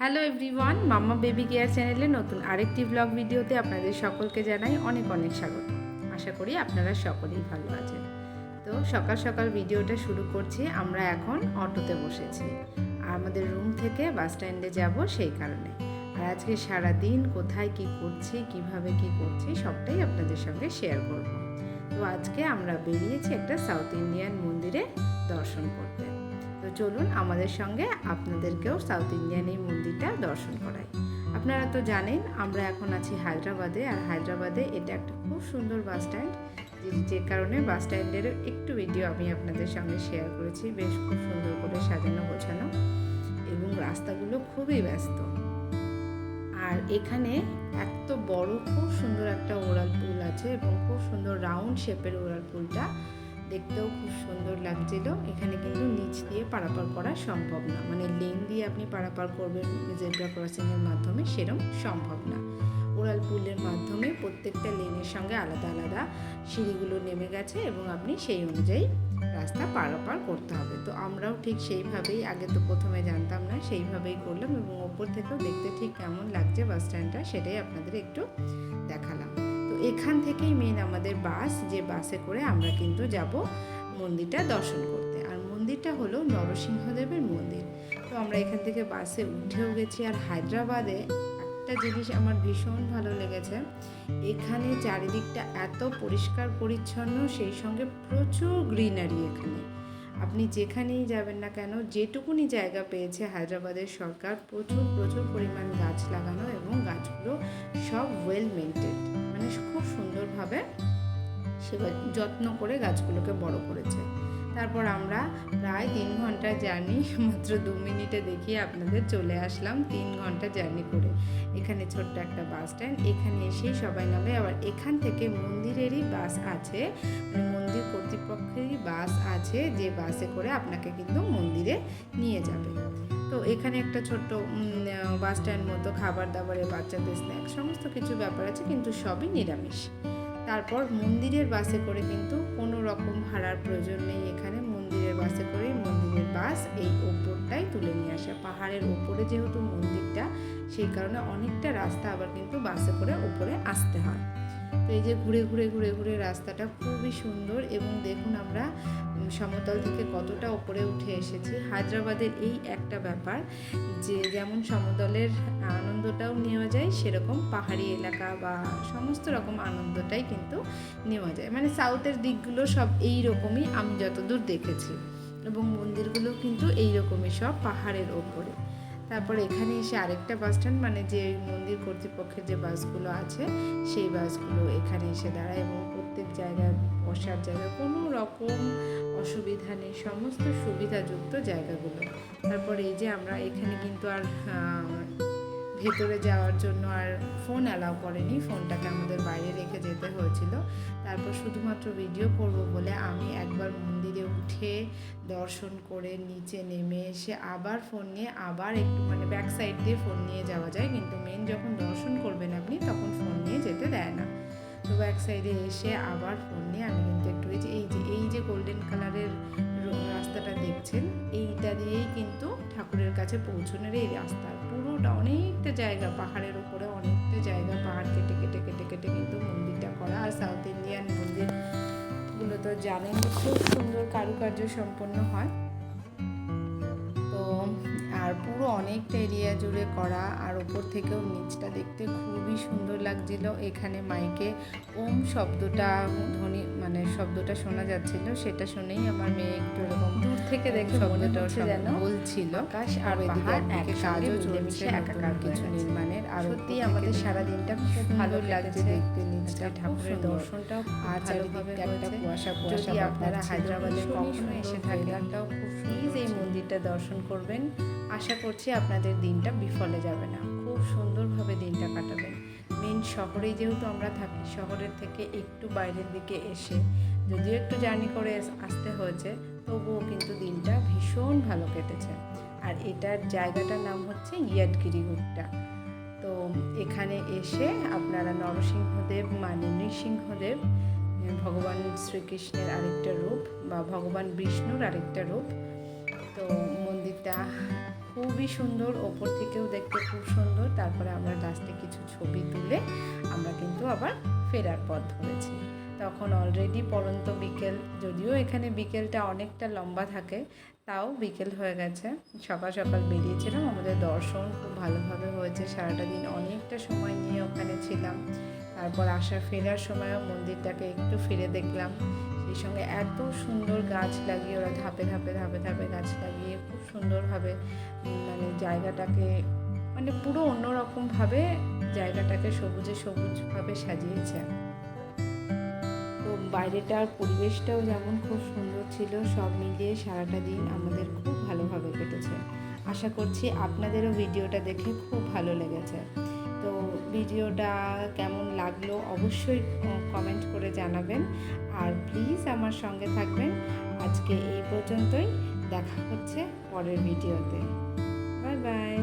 Hello everyone mamma baby care চ্যানেলে নতুন আরেকটি ব্লগ ভিডিওতে আপনাদের সকলকে জানাই অনেক অনেক স্বাগত। আশা করি আপনারা সকলেই ভালো আছেন। তো সকাল সকাল ভিডিওটা শুরু করছি, আমরা এখন অটোতে বসেছি। আর আমাদের রুম থেকে বাস স্ট্যান্ডে যাব সেই কারণে। আর আজকে সারা দিন কোথায় কি করছি, কীভাবে কি করছি, সবটাই আপনাদের সঙ্গে শেয়ার করব। তো আজকে আমরা বেরিয়েছি একটা সাউথ ইন্ডিয়ান মন্দিরে দর্শন করতে। তো চলুন আমাদের সঙ্গে আপনাদেরকেও সাউথ ইন্ডিয়ান এই মন্দিরটা দর্শন করাই। আপনারা তো জানেন, আমরা এখন আছি হায়দ্রাবাদে, আর হায়দ্রাবাদে এটা একটা খুব সুন্দর বাস স্ট্যান্ড। যে- কারণে বাস স্ট্যান্ডের একটু ভিডিও আমি আপনাদের সঙ্গে শেয়ার করেছি, বেশ খুব সুন্দর করে সাজানো, গোছানো এবং রাস্তাগুলো খুবই ব্যস্ত। আর এখানে এত বড়, খুব সুন্দর একটা ওড়াল পুল আছে এবং খুব সুন্দর রাউন্ড শেপের ওড়াল পুলটা দেখতেও খুব সুন্দর লাগছিল। এখানে কিন্তু নিচ দিয়ে পারাপার করা সম্ভব না। মানে লেন দিয়ে আপনি পারাপার করবেন জেব্রা ক্রসিংয়ের মাধ্যমে সেরম সম্ভব না। ওড়াল পুলের মাধ্যমে প্রত্যেকটা লেনের সঙ্গে আলাদা আলাদা সিঁড়িগুলো নেমে গেছে এবং আপনি সেই অনুযায়ী রাস্তা পারাপার করতে হবে। তো আমরাও ঠিক সেইভাবেই, আগে তো প্রথমে জানতাম না, সেইভাবেই করলাম এবং ওপর থেকেও দেখতে ঠিক কেমন লাগছে বাস স্ট্যান্ডটা সেটাই আপনাদের একটু দেখালাম। এখান থেকেই মেন আমাদের বাস, যে বাসে করে আমরা কিন্তু যাব মন্দিরটা দর্শন করতে। আর মন্দিরটা হলো নরসিংহদেবের মন্দির। তো আমরা এখান থেকে বাসে উঠেও গেছি। আর হায়দ্রাবাদে একটা জিনিস আমার ভীষণ ভালো লেগেছে, এখানে চারিদিকটা এত পরিষ্কার পরিচ্ছন্ন, সেই সঙ্গে প্রচুর গ্রিনারি এখানে। আপনি যেখানেই যাবেন না কেন, যেটুকুনি জায়গা পেয়েছে হায়দ্রাবাদের সরকার, প্রচুর প্রচুর পরিমাণ গাছ লাগানো এবং গাছগুলো সব ওয়েল মেনটেন মানে খুব সুন্দরভাবে সেবা যত্ন করে গাছগুলোকে বড় করেছে। তারপর আমরা প্রায় তিন ঘণ্টা জার্নি, মাত্র দু মিনিটে দেখিয়ে আপনাদের চলে আসলাম তিন ঘণ্টা জার্নি করে। এখানে ছোট্ট একটা বাস স্ট্যান্ড, এখানে এসেই সবাই নামে। আবার এখান থেকে মন্দিরেরই বাস আছে মানে মন্দির কর্তৃপক্ষেরই বাস আছে, যে বাসে করে আপনাকে কিন্তু মন্দিরে নিয়ে যাবে। এখানে একটা ছোট্ট বাস স্ট্যান্ড মতো খাবার দাবারের বাচ্চাদের স্ন্যাক্স সমস্ত কিছু ব্যাপার আছে, কিন্তু সবই নিরামিষ। তারপর মন্দিরের বাসে করে কিন্তু কোনো রকম ভাড়ার প্রয়োজন নেই এখানে, মন্দিরের বাসে করেই মন্দিরের বাস এই ওপরটাই তুলে নিয়ে আসে। পাহাড়ের ওপরে যেহেতু মন্দিরটা, সেই কারণে অনেকটা রাস্তা আবার কিন্তু বাসে করে ওপরে আসতে হয়। তো এই যে ঘুরে ঘুরে ঘুরে ঘুরে রাস্তাটা খুবই সুন্দর এবং দেখুন আমরা সমতল থেকে কতটা ওপরে উঠে এসেছি। হায়দ্রাবাদের এই একটা ব্যাপার যে যেমন সমতলের আনন্দটাও নেওয়া যায়, সেরকম পাহাড়ি এলাকা বা সমস্ত রকম আনন্দটাই কিন্তু নেওয়া যায়। মানে সাউথের দিকগুলো সব এই রকমই আমি যতদূর দেখেছি। এবং মন্দিরগুলো কিন্তু এই রকমই সব পাহাড়ের ওপরে। তারপর এখানে এসে আরেকটা বাস স্ট্যান্ড মানে যে মন্দির কর্তৃপক্ষের যে বাসগুলো আছে, সেই বাসগুলো এখানে এসে দাঁড়ায় এবং প্রত্যেক জায়গায় বসার জায়গা, কোনো রকম অসুবিধা নেই, সমস্ত সুবিধাযুক্ত জায়গাগুলো। তারপর এই যে আমরা এখানে কিন্তু আর ভেতরে যাওয়ার জন্য আর ফোন অ্যালাউ করেনি। ফোনটাকে আমাদের বাইরে রেখে যেতে হয়েছিল। তারপর শুধুমাত্র ভিডিও করব বলে আমি একবার মন্দিরে উঠে দর্শন করে নিচে নেমে এসে আবার ফোন নিয়ে আবার একটু মানে ব্যাক সাইড দিয়ে ফোন নিয়ে যাওয়া যায়। কিন্তু মেন যখন দর্শন করবেন আপনি, তখন ফোন নিয়ে যেতে দেয় না। তো ব্যাক সাইডে এসে আবার ফোন নিয়ে আমি কাছে পৌঁছনের এই রাস্তা। পুরোটা অনেকটা জায়গা, পাহাড়ের উপরে অনেকটা জায়গা, পাহাড় কেটে কেটে কেটে কেটে কিন্তু মন্দিরটা করা। আর সাউথ ইন্ডিয়ান মন্দিরগুলো তো জানেন, খুব সুন্দর কারুকার্য সম্পন্ন হয়। পুরো অনেকটা এরিয়া জুড়ে করা আর ওপর থেকেও নিচটা দেখতে খুবই সুন্দর লাগছিল। এখানে মাইকে ওম শব্দটা ধ্বনি মানে শব্দটা শোনা যাচ্ছিল সেটা শুনেই আমার মেয়ে একটু এরকম দূর থেকে দেখে শব্দটা যেন বলছিল। আকাশ আর এদিকে একদিকে কাজও চলছে একাকার কিছু নির্মাণের আর সত্যি আমাদের সারা দিনটা খুব ভালো লাগছে দেখতে নিচটা ঠাকুরের দর্শনটাও আর চারিদিকটা একটা কুয়াশা কুয়াশা আপনারা হায়দ্রাবাদে কখনো এসে থাকেন প্লিজ এই মন্দিরটা দর্শন করবেন। আশা করছি, আপনাদের দিনটা বিফলে যাবে না। খুব সুন্দরভাবে দিনটা কাটাবেন। মেন শহরেই যেহেতু আমরা থাকি, শহরের থেকে একটু বাইরের দিকে এসে যদিও একটু জার্নি করে আসতে হয়েছে, তবুও কিন্তু দিনটা ভীষণ ভালো কেটেছে। আর এটার জায়গাটার নাম হচ্ছে ইয়াদগিরি গুট্টা তো এখানে এসে আপনারা নরসিংহদেব মানে নৃসিংহদেব, ভগবান শ্রীকৃষ্ণের আরেকটা রূপ বা ভগবান বিষ্ণুর আরেকটা রূপ। তো খুবই সুন্দর, ওপর থেকেও দেখতে খুব সুন্দর। তারপরে আমরা লাস্টে কিছু ছবি তুলে আমরা কিন্তু আবার ফেরার পথ ধরেছি। তখন অলরেডি পরন্ত বিকেল, যদিও এখানে বিকেলটা অনেকটা লম্বা থাকে, তাও বিকেল হয়ে গেছে। সকাল সকাল বেরিয়েছিলাম, আমাদের দর্শন খুব ভালোভাবে হয়েছে। সারাটা দিন অনেকটা সময় নিয়ে ওখানে ছিলাম। তারপর আসা ফেরার সময়ও মন্দিরটাকে একটু ফিরে দেখলাম। সেই সঙ্গে এত সুন্দর গাছ লাগিয়ে, ওরা ধাপে ধাপে ধাপে ধাপে গাছ লাগিয়ে খুব সুন্দরভাবে মানে জায়গাটাকে মানে পুরো অন্যরকমভাবে জায়গাটাকে সবুজে সবুজভাবে সাজিয়েছে। তো বাইরেটার পরিবেশটাও যেমন খুব সুন্দর ছিল, সব মিলিয়ে সারাটা দিন আমাদের খুব ভালোভাবে কেটেছে। আশা করছি আপনাদেরও ভিডিওটা দেখে খুব ভালো লেগেছে। তো ভিডিওটা কেমন লাগল অবশ্যই কমেন্ট করে জানাবেন। আর প্লিজ আমার সঙ্গে থাকবেন। আজকে এই পর্যন্তই। দেখা হচ্ছে পরের ভিডিওতে। Bye bye